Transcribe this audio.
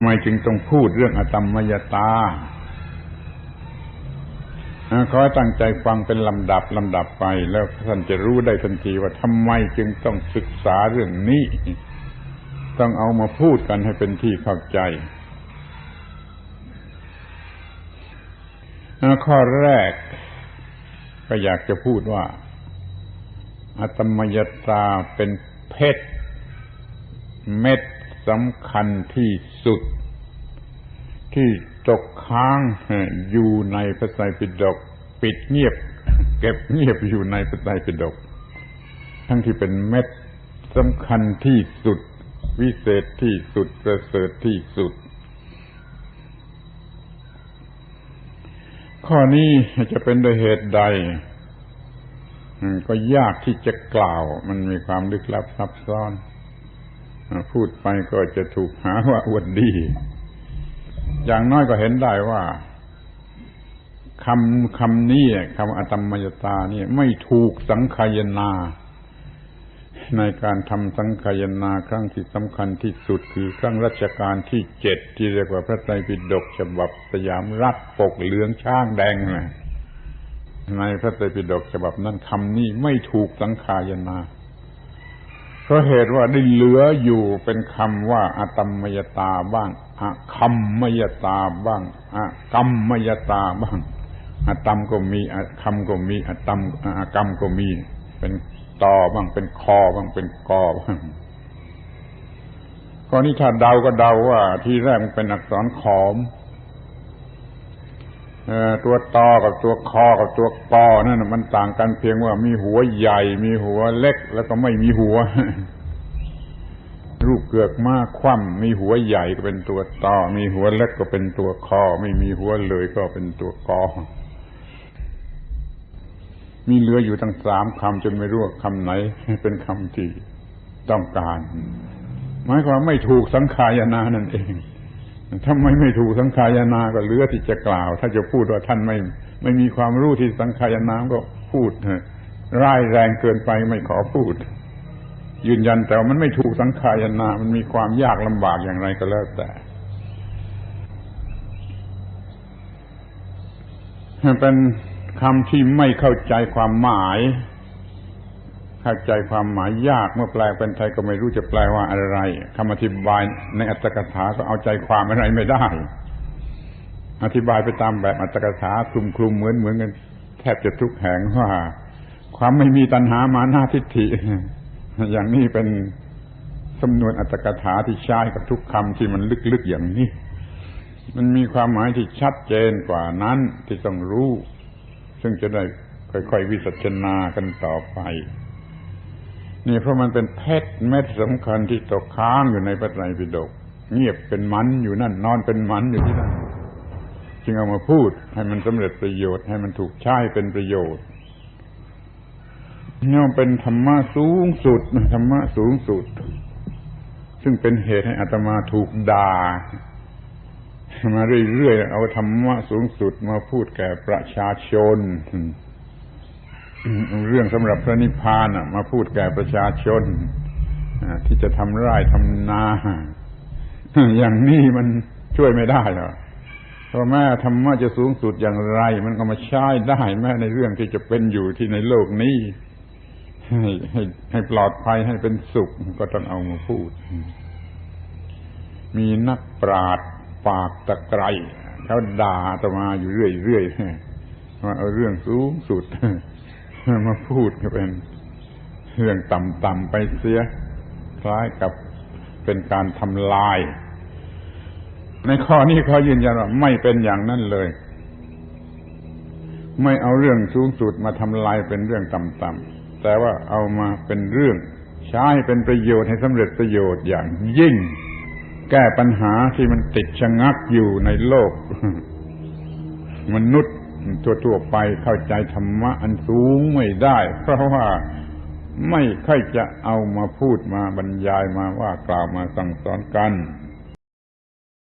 ทำไมจึงต้องพูดเรื่องอตมมยตาขอตั้งใจฟังเป็นลำดับลำดับไป แล้วท่านจะรู้ได้ทันทีว่าทำไมจึงต้องศึกษาเรื่องนี้ ต้องเอามาพูดกันให้เป็นที่เข้าใจข้อแรก ก็อยากจะพูดว่า อตมยตาเป็นเพชรเม็ด สำคัญที่สุด ที่ตกค้างอยู่ในพระไตรปิฎกปิดเงียบ เก็บเงียบอยู่ในพระไตรปิฎกทั้งที่เป็นเม็ดสำคัญที่สุด วิเศษที่สุดประเสริฐที่สุด ข้อนี้จะเป็นโดยเหตุใดก็ยากที่จะกล่าวมันมีความลึกลับซับซ้อน พูดไปก็จะถูกหาว่าอวดดี อย่างน้อยก็เห็นได้ว่าคำคำนี้คำอตมมยตานี่ไม่ถูกสังขยนา ในการทำสังขยนาครั้งที่สำคัญที่สุดคือครั้งรัชกาลที่เจ็ดที่เรียกว่าพระไตรปิฎกฉบับสยามรัฐปกเหลืองช้างแดงนะในพระไตรปิฎกฉบับนั้นคำนี้ไม่ถูกสังขายนา เพราะเหตุว่าได้เหลืออยู่เป็นคำว่าอตมมยตาบ้างอะคัมมยตาบ้างอะกัมมยตาบ้างอะตัมก็มีอะคำก็มีอะตัมอะกรรมก็มี เป็นตอบ้างเป็นคอบ้างเป็นกอบ้างก็นี่ถ้าเดาก็เดาว่า ที่แรกมันเป็นอักษรขอม ตัวตอกับตัวคอกับตัวกอนั่นมันต่างกันเพียงว่ามีหัวใหญ่ มีหัวเล็ก แล้วก็ไม่มีหัว รูปเกือกมากคว่ำมีหัวใหญ่ก็เป็นตัวตอมีหัวเล็กก็เป็นตัวคอ ไม่มีหัวเลยก็เป็นตัวกอมีเหลืออยู่ทั้งสามคำจนไม่รู้ว่าคำไหน เป็นคำที่ต้องการหมายความไม่ถูกสังขายนานั่นเอง ทำไมไม่ถูกสังขายนาก็เหลือที่จะกล่าว ถ้าจะพูดว่าท่านไม่ไม่มีความรู้ที่สังขายนาก็พูดร้ายแรงเกินไปไม่ขอพูด ยืนยันแต่ว่ามันไม่ถูกสังขายนา มันมีความยากลำบากอย่างไรก็แล้วแต่เป็นคำที่ไม่เข้าใจความหมาย เข้าใจความหมายยากเมื่อแปลเป็นไทยก็ไม่รู้จะแปลว่าอะไรคำอธิบายในอัตถกถาก็เอาใจความอะไรไม่ได้ อธิบายไปตามแบบอัตถกถาคลุมคลุมเหมือนเหมือนกันแทบจะทุกแห่งว่า ความไม่มีตัณหามาหน้าทิฏฐิ อย่างนี้เป็นสำนวนอัตถกถาที่ใช้กับทุกคำที่มันลึกๆอย่างนี้ มันมีความหมายที่ชัดเจนกว่านั้นที่ต้องรู้ ซึ่งจะได้ค่อยๆวิสัชนากันต่อไป นี่เพราะมันเป็นเพชรเม็ดสำคัญที่ตกค้างอยู่ในพระไตรปิฎกเงียบเป็นมันอยู่นั่น นอนเป็นมันอยู่ที่นั่นจึงเอามาพูด ให้มันสำเร็จประโยชน์ ให้มันถูกใช้เป็นประโยชน์นี่มันเป็นธรรมะสูงสุดธรรมะสูงสุด ซึ่งเป็นเหตุให้อัตมาถูกด่ามาเรื่อยๆเอาธรรมะสูงสุดมาพูดแก่ประชาชน เรื่องสำหรับพระนิพพานมาพูดแก่ประชาชนที่จะทำไร่ทำนา อย่างนี้มันช่วยไม่ได้หรอกเพราะแม้ธรรมะจะสูงสุดอย่างไร มันก็มาใช้ได้แม้ในเรื่องที่จะเป็นอยู่ที่ในโลกนี้ ให้ให้ให้ปลอดภัยให้เป็นสุขก็ต้องเอามาพูด มีนักปราดปากตะไคร้เขาด่าตมาอยู่เรื่อยๆว่าเอาเรื่องสูงสุด มาพูดก็เป็นเรื่องต่ำๆไปเสีย คล้ายกับเป็นการทำลาย ในข้อนี้เขายืนยันว่าไม่เป็นอย่างนั้นเลย ไม่เอาเรื่องสูงสุดมาทำลายเป็นเรื่องต่ำๆแต่ว่าเอามาเป็นเรื่องใช้เป็นประโยชน์ให้สำเร็จประโยชน์อย่างยิ่ง แก้ปัญหาที่มันติดชะงักอยู่ในโลก มนุษย์ ทั่วๆไปเข้าใจธรรมะอันสูงไม่ได้ เพราะว่าไม่ค่อยจะเอามาพูดมาบรรยายมาว่ากล่าวมาสั่งสอนกัน